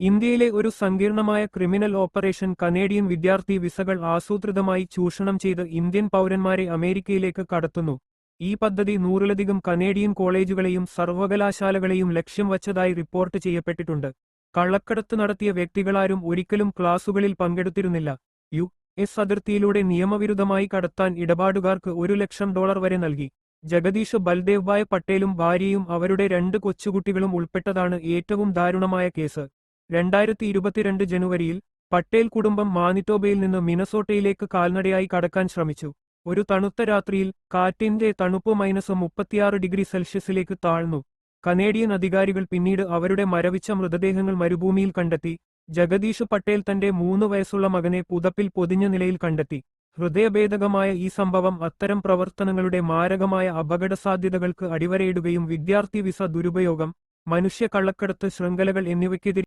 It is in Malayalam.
ഇന്ത്യയിലെ ഒരു സങ്കീർണമായ ക്രിമിനൽ ഓപ്പറേഷൻ കനേഡിയൻ വിദ്യാർത്ഥി വിസകൾ ആസൂത്രിതമായി ചൂഷണം ചെയ്ത് ഇന്ത്യൻ പൗരന്മാരെ അമേരിക്കയിലേക്ക് കടത്തുന്നു. ഈ പദ്ധതി നൂറിലധികം കനേഡിയൻ കോളേജുകളെയും സർവകലാശാലകളെയും ലക്ഷ്യം വച്ചതായി റിപ്പോർട്ട് ചെയ്യപ്പെട്ടിട്ടുണ്ട്. കള്ളക്കടത്ത് നടത്തിയ വ്യക്തികളാരും ഒരിക്കലും ക്ലാസുകളിൽ പങ്കെടുത്തിരുന്നില്ല. യു. എസ്. അതിർത്തിയിലൂടെ നിയമവിരുദ്ധമായി കടത്താൻ ഇടപാടുകാർക്ക് ഒരു ലക്ഷം ഡോളർ വരെ നൽകി. ജഗദീഷ് ബൽദേവ് ഭായ് പട്ടേലും ഭാര്യയും അവരുടെ രണ്ട് കൊച്ചുകുട്ടികളും ഉൾപ്പെട്ടതാണ് ഏറ്റവും ദാരുണമായ കേസ്. രണ്ടായിരത്തി ഇരുപത്തിരണ്ട് ജനുവരിയിൽ പട്ടേൽ കുടുംബം മാനിറ്റോബയിൽ നിന്ന് മിനസോട്ടയിലേക്ക് കാൽനടയായി കടക്കാൻ ശ്രമിച്ചു. ഒരു തണുത്ത രാത്രിയിൽ കാറ്റിന്റെ തണുപ്പ് മൈനസ് മുപ്പത്തിയാറ് ഡിഗ്രി സെൽഷ്യസിലേക്ക് താഴ്ന്നു. കനേഡിയൻ അധികാരികൾ പിന്നീട് അവരുടെ മരവിച്ച മൃതദേഹങ്ങൾ മരുഭൂമിയിൽ കണ്ടെത്തി. ജഗദീഷ് പട്ടേൽ തന്റെ മൂന്ന് വയസ്സുള്ള മകനെ പുതപ്പിൽ പൊതിഞ്ഞ നിലയിൽ കണ്ടെത്തി. ഹൃദയഭേദകമായ ഈ സംഭവം അത്തരം പ്രവർത്തനങ്ങളുടെ മാരകമായ അപകടസാധ്യതകൾക്ക് അടിവരയിടുകയും വിദ്യാർത്ഥി വിസ ദുരുപയോഗം മനുഷ്യ കള്ളക്കടത്ത് ശൃംഖലകൾ എന്നിവയ്ക്കെതിരെ